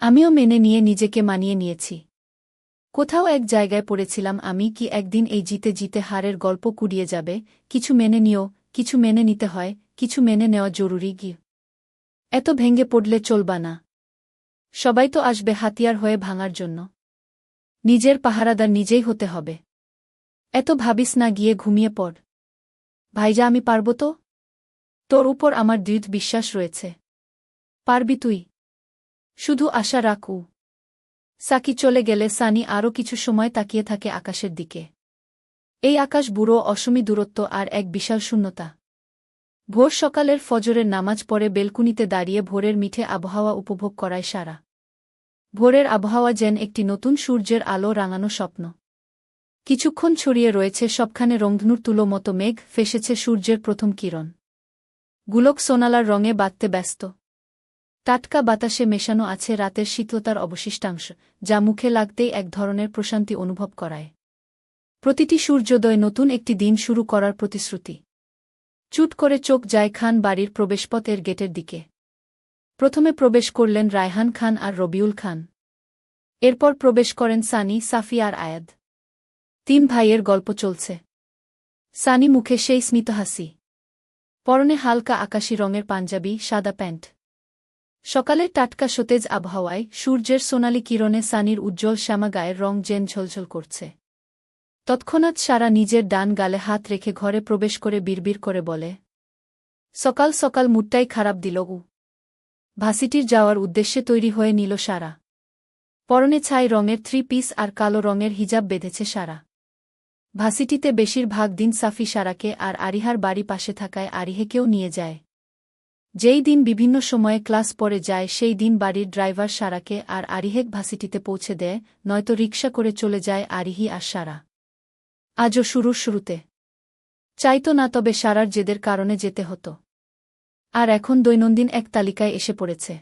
আমিও মেনে নিয়ে নিজেকে মানিয়ে নিয়েছি। কোথাও এক জায়গায় পড়েছিলাম আমি কি একদিন এই জিতে জিতে হারের গল্প কুড়িয়ে যাবে, কিছু মেনে নিও, কিছু মেনে নিতে হয়, কিছু মেনে নেওয়া জরুরি গি এত ভেঙে পড়লে চলবা না। সবাই তো আসবে হাতিয়ার হয়ে ভাঙার জন্য। নিজের পাহারাদার নিজেই হতে হবে। এত ভাবিস না গিয়ে ঘুমিয়ে পড়। ভাইজা আমি পারব তো? তোর উপর আমার দৃঢ় বিশ্বাস রয়েছে। পারবি তুই। শুধু আশা রাখু। সাকি চলে গেলে সানি আরও কিছু সময় তাকিয়ে থাকে আকাশের দিকে। এই আকাশ বুড়ো অসমী দূরত্ব আর এক বিশাল শূন্যতা। ভোর সকালের ফজরের নামাজ পড়ে বেলকুনিতে দাঁড়িয়ে ভোরের মিঠে আবহাওয়া উপভোগ করায় সারা। ভোরের আবহাওয়া যেন একটি নতুন সূর্যের আলো রাঙানো স্বপ্ন। কিছুক্ষণ ছড়িয়ে রয়েছে সবখানে রংধনুর তুলো মতো মেঘ, ফেসেছে সূর্যের প্রথম কিরণ। গুলক সোনালার রঙে বাঁধতে ব্যস্ত। টাটকা বাতাসে মেশানো আছে রাতের শীতলতার অবশিষ্টাংশ, যা মুখে লাগতেই এক ধরনের প্রশান্তি অনুভব করায়। প্রতিটি সূর্যোদয় নতুন একটি দিন শুরু করার প্রতিশ্রুতি। চুট করে চোখ যায় খান বাড়ির প্রবেশপথের গেটের দিকে। প্রথমে প্রবেশ করলেন রায়হান খান আর রবিউল খান। এরপর প্রবেশ করেন সানি, সাফি আর আয়াদ। তিন ভাইয়ের গল্প চলছে। সানি মুখে সেই স্মিত হাসি। পরনে হালকা আকাশি রঙের পাঞ্জাবি, সাদা প্যান্ট। সকালের টাটকা সতেজ আবহাওয়ায় সূর্যের সোনালি কিরণে সানির উজ্জ্বল শ্যামা গায়ের রং জেন ঝলঝল করছে। তৎক্ষণাৎ সারা নিজের ডান গালে হাত রেখে ঘরে প্রবেশ করে বিড়বিড় করে বলে, সকাল সকাল মুডটাই খারাপ দিল উ ভাসিটির যাওয়ার উদ্দেশ্যে তৈরি হয়ে নিল সারা। পরনে ছাই রঙের থ্রি পিস আর কালো রঙের হিজাব বেঁধেছে সারা। ভাসিটিতে বেশিরভাগ দিন সাফি সারাকে আর আরিহার বাড়ি পাশে থাকায় আরিহেকেও নিয়ে যায়। যেই দিন বিভিন্ন সময়ে ক্লাস পরে যায়, সেই দিন বাড়ির ড্রাইভার সারাকে আর আরিহেক ভাসিটিতে পৌঁছে দেয়, নয়তো রিক্সা করে চলে যায় আরিহি আর সারা। আজও শুরুর শুরুতে। চাইত না তবে সারার জেদের কারণে যেতে হতো। আর এখন দৈনন্দিন এক তালিকায় এসে পড়েছে।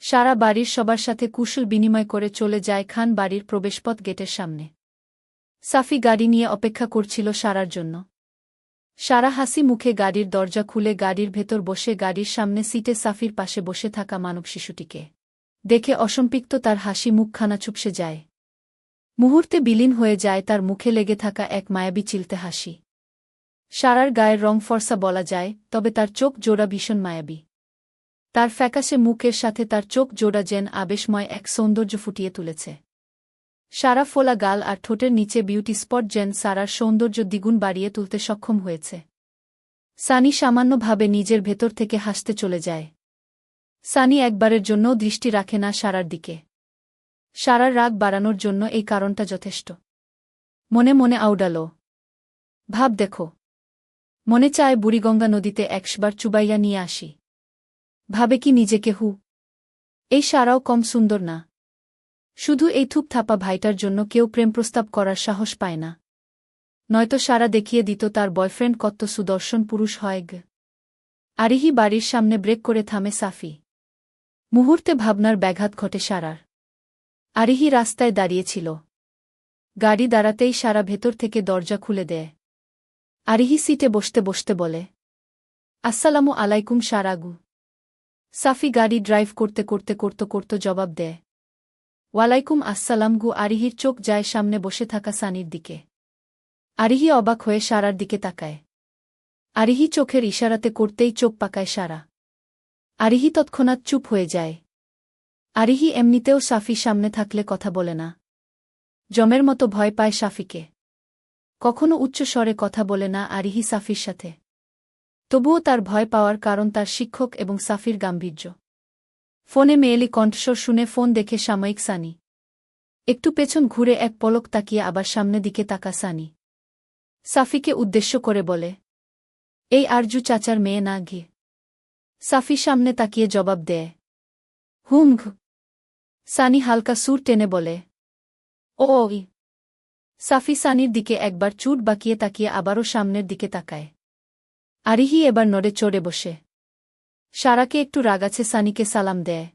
সারা বাড়ির সবার সাথে কুশল বিনিময় করে চলে যায় খান বাড়ির প্রবেশপথ গেটের সামনে। সাফি গাড়ি নিয়ে অপেক্ষা করছিল সারার জন্য। সারা হাসি মুখে গাড়ির দরজা খুলে গাড়ির ভেতর বসে গাড়ির সামনে সিটে সাফির পাশে বসে থাকা মানব শিশুটিকে। দেখে অসম্পিক্ত তার হাসি মুখখানা চুপসে যায়। মুহূর্তে বিলীন হয়ে যায় তার মুখে লেগে থাকা এক মায়াবী চিলতে হাসি। সারার গায়ের রং ফর্সা বলা যায়, তবে তার চোখ জোড়া ভীষণ মায়াবী। তার ফ্যাকাশে মুখের সাথে তার চোখ জোড়া যেন আবেশময় এক সৌন্দর্য ফুটিয়ে তুলেছে। সারা ফোলা গাল আর ঠোঁটের নিচে বিউটি স্পট যেন সারার সৌন্দর্য দ্বিগুণ বাড়িয়ে তুলতে সক্ষম হয়েছে। সানি সামান্যভাবে নিজের ভেতর থেকে হাসতে চলে যায়। সানি একবারের জন্যও দৃষ্টি রাখে না সারার দিকে। সারার রাগ বাড়ানোর জন্য এই কারণটা যথেষ্ট। মনে মনে আউডালো। ভাব দেখো। মনে চায় বুড়িগঙ্গা নদীতে একশবার চুবাইয়া নিয়ে আসি। ভাবে কি নিজেকে হু। এই সারাও কম সুন্দর না। শুধু এই থুপ থাপা ভাইটার জন্য কেউ প্রেম প্রস্তাব করার সাহস পায় না। নয়তো সারা দেখিয়ে দিত তার বয়ফ্রেন্ড কত সুদর্শন পুরুষ হয় গ। আরিহি বাড়ির সামনে ব্রেক করে থামে সাফি। মুহূর্তে ভাবনার ব্যাঘাত ঘটে সারার। আরিহি রাস্তায় দাঁড়িয়েছিল। গাড়ি দাঁড়াতেই সারা ভেতর থেকে দরজা খুলে দেয়। আরিহি সিটে বসতে বসতে বলে, আসসালামু আলাইকুম সারাগু। সাফি গাড়ি ড্রাইভ করতে করতে করতে করতে জবাব দেয় ওয়ালাইকুম আসসালাম গু আরিহির চোখ যায় সামনে বসে থাকা সানির দিকে। আরিহি অবাক হয়ে সারার দিকে তাকায়। আরিহি চোখের ইশারাতে করতেই চোখ পাকায় সারা। আরিহি তৎক্ষণাৎ চুপ হয়ে যায়। আরিহি এমনিতেও সাফি সামনে থাকলে কথা বলে না। জমের মতো ভয় পায় সাফিকে। কখনো উচ্চ স্বরে কথা বলে না আরিহি সাফির সাথে। তবুও তার ভয় পাওয়ার কারণ তার শিক্ষক এবং সাফির গাম্ভীর্য। ফোনে মেয়েলি কণ্ঠস্বর শুনে ফোন দেখে সাময়িক সানি। একটু পেছন ঘুরে এক পলক তাকিয়ে আবার সামনে দিকে তাকা সানি। সাফিকে উদ্দেশ্য করে বলে, এই আরজু চাচার মেয়ে না গিয়ে সাফি সামনে তাকিয়ে জবাব দেয়, হুম সানি হালকা সুর টেনে বলে ও, ই। সাফি সানির দিকে একবার চুট বাকিয়ে তাকিয়ে আবারও সামনের দিকে তাকায়। আরিহি এবার নড়ে চড়ে বসে। সারাকে একটু রাগাছে সানিকে সালাম দেয়।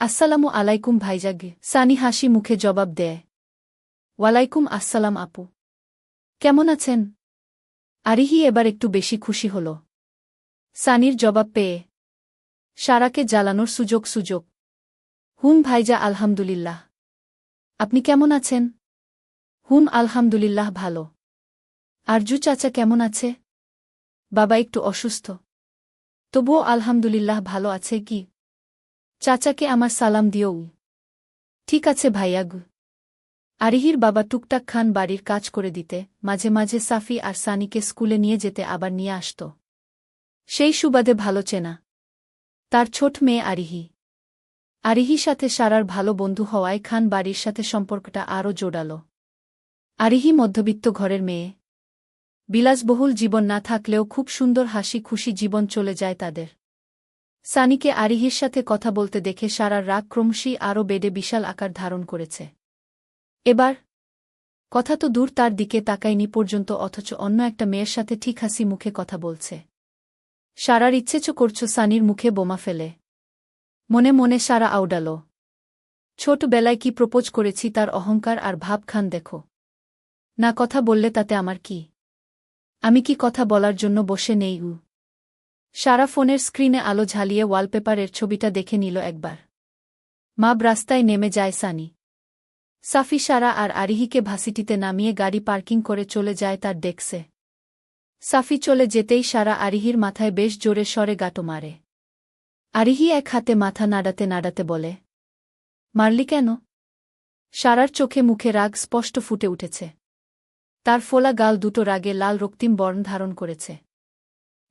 আসসালামু আলাইকুম ভাইজাগে, সানি হাসি মুখে জবাব দেয়। ওয়ালাইকুম আসসালাম আপু। কেমন আছেন? আরিহি এবার একটু বেশি খুশি হল। সানির জবাব পেয়ে সারাকে জ্বালানোর সুযোগ সুযোগ। হুম ভাইজা আলহামদুলিল্লাহ। আপনি কেমন আছেন? হুম আলহামদুলিল্লাহ ভালো। আরজু চাচা কেমন আছে? বাবা একটু অসুস্থ। তবুও আলহামদুলিল্লাহ ভালো আছে কি? চাচাকে আমার সালাম দিও ঠিক আছে ভাইয়াগু আরিহির বাবা টুকটাক খান বাড়ির কাজ করে দিতে, মাঝে মাঝে সাফি আর সানিকে স্কুলে নিয়ে যেতে আবার নিয়ে আসত। সেই সুবাদে ভালো চেনা। তার ছোট মেয়ে আরিহি। আরিহি সাথে সারার ভালো বন্ধু হওয়ায় খান বাড়ির সাথে সম্পর্কটা আরও জোড়াল। আরিহি মধ্যবিত্ত ঘরের মেয়ে। বিলাসবহুল জীবন না থাকলেও খুব সুন্দর হাসি খুশি জীবন চলে যায় তাদের। সানিকে আরিহির সাথে কথা বলতে দেখে সারার রাগ ক্রমশই আরও বেডে বিশাল আকার ধারণ করেছে। এবার, কথা তো দূর তার দিকে তাকায়নি পর্যন্ত অথচ অন্য একটা মেয়ের সাথে ঠিক হাসি মুখে কথা বলছে। সারার ইচ্ছেচ করছ সানির মুখে বোমা ফেলে। মনে মনে সারা আউডাল। ছোটবেলায় কি প্রপোজ করেছি তার অহংকার আর ভাবখান দেখো। না কথা বললে তাতে আমার কি? আমি কি কথা বলার জন্য বসে নেই, উ। সারা ফোনের স্ক্রিনে আলো ঝালিয়ে ওয়ালপেপারের ছবিটা দেখে নিল একবার। মাব রাস্তায় নেমে যায় সানি। সাফি, সারা আর আরিহিকে ভাসিটিতে নামিয়ে গাড়ি পার্কিং করে চলে যায় তার ডেক্সে। সাফি চলে যেতেই সারা আরিহির মাথায় বেশ জোরে স্বরে গাটো মারে। আরিহি এক হাতে মাথা নাড়াতে নাড়াতে বলে, মারলি কেন? সারার চোখে মুখে রাগ স্পষ্ট ফুটে উঠেছে। তার ফোলা গাল দুটো রাগে লাল রক্তিম বর্ণ ধারণ করেছে।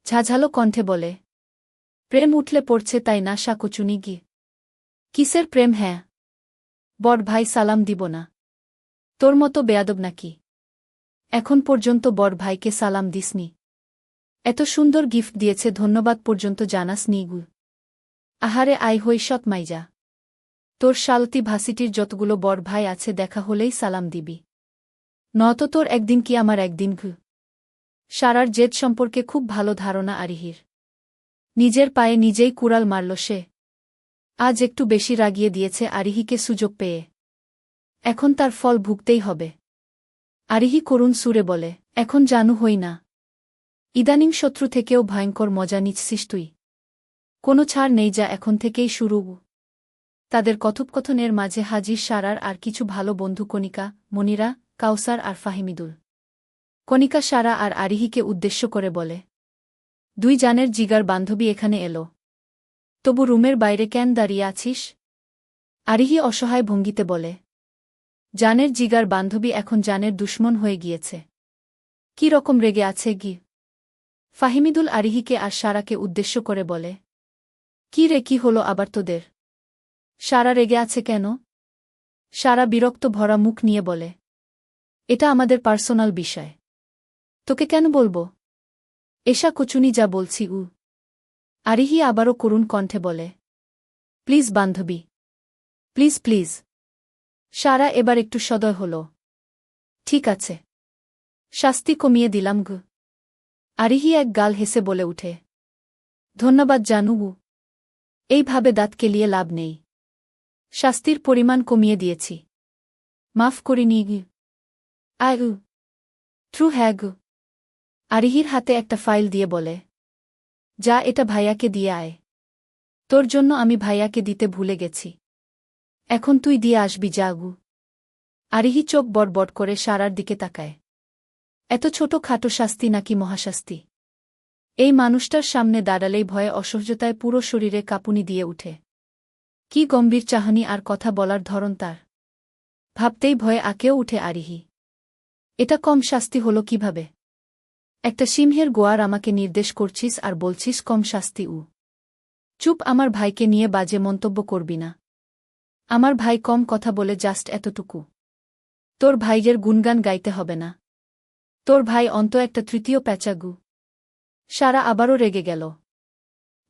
ঝাঝালো কণ্ঠে বলে, প্রেম উঠলে পড়ছে তাই না শাকচুনি গি? কিসের প্রেম হ্যাঁ? বড় ভাই সালাম দিব না। তোর মতো বেয়াদব নাকি? এখন পর্যন্ত বড় ভাইকে সালাম দিসনি। এত সুন্দর গিফট দিয়েছে, ধন্যবাদ পর্যন্ত জানাস নিগু আহারে আই হই সৎ মাইজা। তোর শালতি ভাসিটির যতগুলো বড় ভাই আছে দেখা হলেই সালাম দিবি। নত তোর একদিন কি আমার একদিন ঘু। সারার জেদ সম্পর্কে খুব ভালো ধারণা আরিহির। নিজের পায়ে নিজেই কুড়াল মারল সে। আজ একটু বেশি রাগিয়ে দিয়েছে আরিহিকে সুযোগ পেয়ে। এখন তার ফল ভুগতেই হবে। আরিহি করুণ সুরে বলে, এখন জানু হই না। ইদানিং শত্রু থেকেও ভয়ঙ্কর মজা নিচ্ছিস তুই। কোনো ছাড় নেই যা এখন থেকেই শুরু। তাদের কথোপকথনের মাঝে হাজির সারার আর কিছু ভালো বন্ধু কণিকা মনিরা কাউসার আর ফাহিমিদুল। কণিকা সারা আর আরিহিকে উদ্দেশ্য করে বলে, দুই জানের জিগার বান্ধবী এখানে এলো। তবু রুমের বাইরে কেন দাঁড়িয়ে আছিস? আরিহি অসহায় ভঙ্গিতে বলে, জানের জিগার বান্ধবী এখন জানের দুশ্মন হয়ে গিয়েছে। কি রকম রেগে আছে গি? ফাহিমিদুল আরিহিকে আর সারাকে উদ্দেশ্য করে বলে, কি রে, কি হলো আবার তোদের? সারা রেগে আছে কেন? সারা বিরক্ত ভরা মুখ নিয়ে বলে এটা আমাদের পার্সোনাল বিষয়। তোকে কেন বলব? এসা কচুনি যা বলছি উ। আরিহি আবারও করুণ কণ্ঠে বলে, প্লিজ বান্ধবী, প্লিজ প্লিজ। সারা এবার একটু সদয় হল। ঠিক আছে। শাস্তি কমিয়ে দিলাম গু আরিহি এক গাল হেসে বলে উঠে, ধন্যবাদ জানুবু এইভাবে দাঁত কেলিয়ে লাভ নেই। শাস্তির পরিমাণ কমিয়ে দিয়েছি। মাফ করিনি আয় ট্রু হ্যাঁ গু আরিহির হাতে একটা ফাইল দিয়ে বলে, যা এটা ভাইয়াকে দিয়ে আয়। তোর জন্য আমি ভাইয়াকে দিতে ভুলে গেছি। এখন তুই দিয়ে আসবি, জাগু। আরিহি চোখ বড় করে সারার দিকে তাকায়। এত ছোট খাটো শাস্তি নাকি মহাশাস্তি? এই মানুষটার সামনে দাঁড়ালেই ভয়ে অসহ্যতায় পুরো শরীরে কাঁপুনি দিয়ে উঠে। কি গম্ভীর চাহানি আর কথা বলার ধরন তার। ভাবতেই ভয়ে আকেও উঠে আরিহি। এটা কম শাস্তি হল কীভাবে? একটা সিংহের গোয়ার আমাকে নির্দেশ করছিস আর বলছিস কম শাস্তি উ। চুপ আমার ভাইকে নিয়ে বাজে মন্তব্য করবি না। আমার ভাই কম কথা বলে জাস্ট এতটুকু। তোর ভাইয়ের গুনগান গাইতে হবে না। তোর ভাই অন্ত একটা তৃতীয় প্যাচাগু। সারা আবারও রেগে গেল।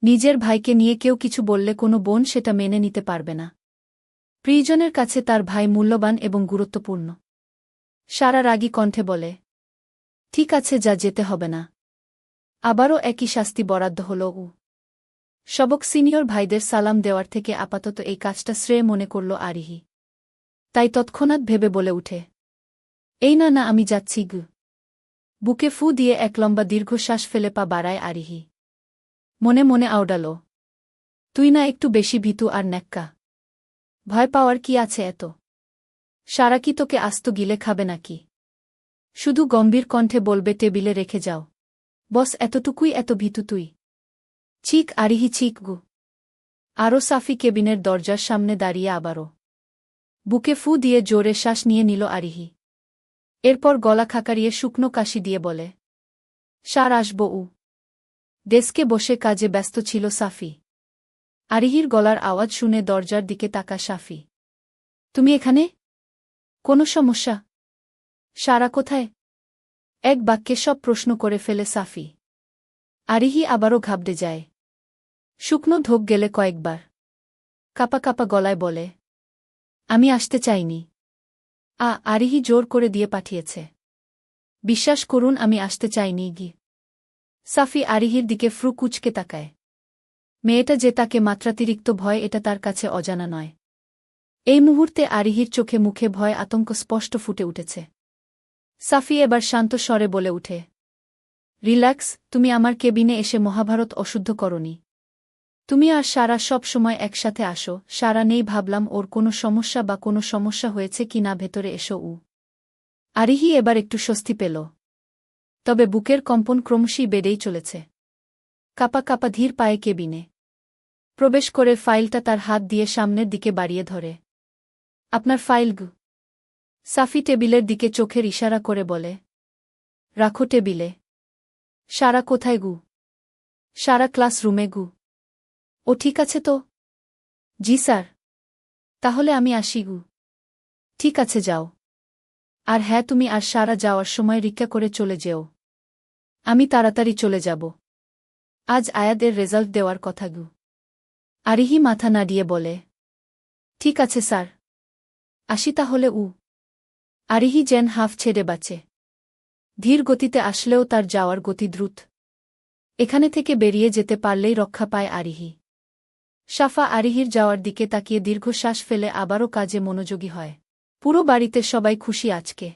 নিজের ভাইকে নিয়ে কেউ কিছু বললে কোনো বোন সেটা মেনে নিতে পারবে না। প্রিয়জনের কাছে তার ভাই মূল্যবান এবং গুরুত্বপূর্ণ। সারা রাগী কণ্ঠে বলে, ঠিক আছে, যা যেতে হবে না। আবারও একই শাস্তি বরাদ্দ হল উ। সবক সিনিয়র ভাইদের সালাম দেওয়ার থেকে আপাতত এই কাজটা শ্রেয় মনে করল আরিহি। তাই তৎক্ষণাৎ ভেবে বলে উঠে, এই না না, আমি যাচ্ছি গু। বুকে ফু দিয়ে এক লম্বা দীর্ঘশ্বাস ফেলে পা বাড়ায় আরিহি। মনে মনে আওডাল, তুই না একটু বেশি ভীতু আর ন্যাক্কা। ভয় পাওয়ার কি আছে এত? সারা কি তোকে আস্ত গিলে খাবে নাকি? শুধু গম্ভীর কণ্ঠে বলবে, টেবিলে রেখে যাও। বস, এতটুকুই, এত ভীতু তুই। চিক আরিহি চিক গু। আরও সাফি কেবিনের দরজার সামনে দাঁড়িয়ে আবারও বুকে ফু দিয়ে জোরে শ্বাস নিয়ে নিল আরিহি। এরপর গলা খাকারিয়ে শুকনো কাশি দিয়ে বলে, সার আসব উ। ডেস্কে বসে কাজে ব্যস্ত ছিল সাফি। আরিহির গলার আওয়াজ শুনে দরজার দিকে তাকা সাফি। তুমি এখানে? কোনো সমস্যা? সারা কোথায়? এক বাক্যে সব প্রশ্ন করে ফেলে সাফি। আরিহি আবারও ঘাবড়ে যায়। শুকনো ধোক গেলে কয়েকবার। কাপা কাপা গলায় বলে, আমি আসতে চাইনি। আ, আরিহি জোর করে দিয়ে পাঠিয়েছে। বিশ্বাস করুন, আমি আসতে চাইনি, গি। সাফি আরিহির দিকে ফ্রু কুচকে তাকায়। মেয়েটা যে তাকে মাত্রাতিরিক্ত ভয়, এটা তার কাছে অজানা নয়। এই মুহূর্তে আরিহির চোখে মুখে ভয় আতঙ্ক স্পষ্ট ফুটে উঠেছে। সাফি এবার শান্ত স্বরে বলে উঠে, রিল্যাক্স, তুমি আমার কেবিনে এসে মহাভারত অশুদ্ধ করনি। তুমি আর সারা সব সময় একসাথে আসো, সারা নেই ভাবলাম ওর কোনো সমস্যা বা কোনো সমস্যা হয়েছে কি না ভেতরে এসো উ। আরিহি এবার একটু স্বস্তি পেল। তবে বুকের কম্পন ক্রমশই বেড়েই চলেছে। কাপা কাপা ধীর পায়ে কেবিনে। প্রবেশ করে ফাইলটা তার হাত দিয়ে সামনের দিকে বাড়িয়ে ধরে। আপনার ফাইল গু। সাফি টেবিলের দিকে চোখের ইশারা করে বলে, রাখো টেবিলে। সারা কোথায় গু? সারা ক্লাসরুমে গু। ও ঠিক আছে তো? জি, স্যার। তাহলে আমি আসি গু। ঠিক আছে, যাও। আর হ্যাঁ তুমি আর সারা যাওয়ার সময় রিক্ষা করে চলে যেও। আমি তাড়াতাড়ি চলে যাব। আজ আয়াদের রেজাল্ট দেওয়ার কথা গু। আরিহি মাথা নাড়িয়ে বলে, ঠিক আছে, স্যার। আসি তাহলে উ। আরিহি যেন হাফ ছেড়ে বাঁচে। ধীর গতিতে আসলেও তার যাওয়ার গতি দ্রুত। এখানে থেকে বেরিয়ে যেতে পারলেই রক্ষা পায় আরিহি। সাফা আরিহির যাওয়ার দিকে তাকিয়ে দীর্ঘশ্বাস ফেলে আবারও কাজে মনোযোগী হয়। পুরো বাড়িতে সবাই খুশি আজকে।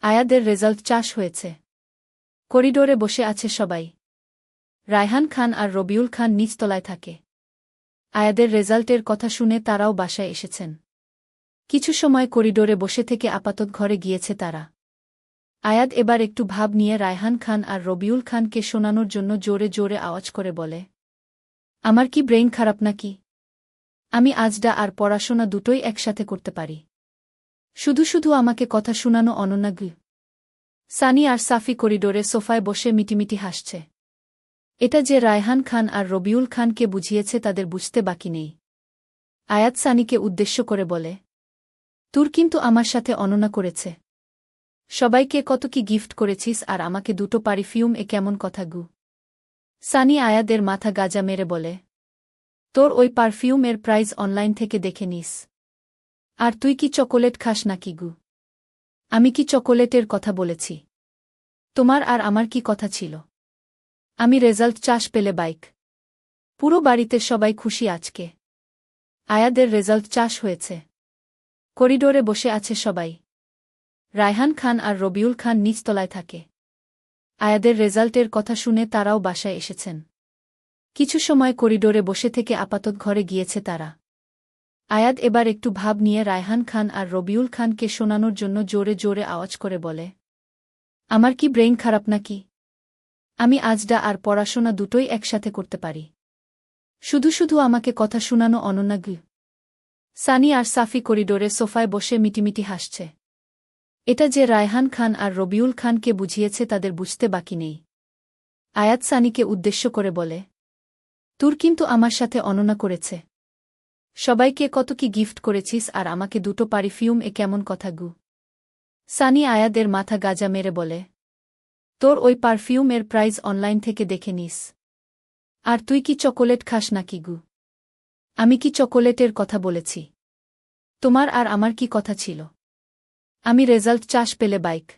আয়াদের রেজাল্ট চাষ হয়েছে। করিডোরে বসে আছে সবাই। রায়হান খান আর রবিউল খান নিচতলায় থাকে। আয়াদের রেজাল্টের কথা শুনে তারাও বাসায় এসেছেন। কিছু সময় করিডোরে বসে থেকে আপাতত ঘরে গিয়েছে তারা। আয়াদ এবার একটু ভাব নিয়ে রায়হান খান আর রবিউল খানকে শোনানোর জন্য জোরে জোরে আওয়াজ করে বলে, আমার কি ব্রেইন খারাপ নাকি? আমি আজডা আর পড়াশোনা দুটোই একসাথে করতে পারি। শুধু শুধু আমাকে কথা শোনানো অনন্যাগ্য সানি আর সাফি করিডোরে সোফায় বসে মিটিমিটি হাসছে। এটা যে রায়হান খান আর রবিউল খানকে বুঝিয়েছে তাদের বুঝতে বাকি নেই। আয়াত সানিকে উদ্দেশ্য করে বলে তোর কিন্তু আমার সাথে অননা করেছে। সবাইকে কত কি গিফট করেছিস আর আমাকে দুটো পারিফিউম এ কেমন কথা গু। সানি আয়াদের মাথা গাজা মেরে বলে, তোর ওই পারফিউমের প্রাইজ অনলাইন থেকে দেখে নিস। আর তুই কি চকোলেট খাস নাকি গু? আমি কি চকোলেটের কথা বলেছি? তোমার আর আমার কি কথা ছিল? আমি রেজাল্ট চাষ পেলে বাইক। পুরো বাড়িতে সবাই খুশি আজকে। আয়াদের রেজাল্ট চাষ হয়েছে। করিডোরে বসে আছে সবাই। রায়হান খান আর রবিউল খান নিচতলায় থাকে। আয়াদের রেজাল্টের কথা শুনে তারাও বাসায় এসেছেন। কিছু সময় করিডোরে বসে থেকে আপাতত ঘরে গিয়েছে তারা। আয়াদ এবার একটু ভাব নিয়ে রায়হান খান আর রবিউল খানকে শোনানোর জন্য জোরে জোরে আওয়াজ করে বলে, আমার কি ব্রেইন খারাপ নাকি? আমি আজডা আর পড়াশোনা দুটোই একসাথে করতে পারি। শুধু শুধু আমাকে কথা শোনানো অনন্যাগ্য সানি আর সাফি করিডোরে সোফায় বসে মিটিমিটি হাসছে। এটা যে রায়হান খান আর রবিউল খানকে বুঝিয়েছে তাদের বুঝতে বাকি নেই। আয়াত সানিকে উদ্দেশ্য করে বলে, তোর কিন্তু আমার সাথে অননা করেছে। সবাইকে কত কি গিফট করেছিস আর আমাকে দুটো পারিফিউম এ কেমন কথা গু? সানি আয়াদের মাথা গাজা মেরে বলে, তোর ওই পারফিউমের প্রাইজ অনলাইন থেকে দেখে নিস। আর তুই কি চকোলেট খাস নাকি গু? আমি কি চকোলেটের কথা বলেছি? তোমার আর আমার কি কথা ছিল? আমি রেজাল্ট চাষ পেলে বাইক।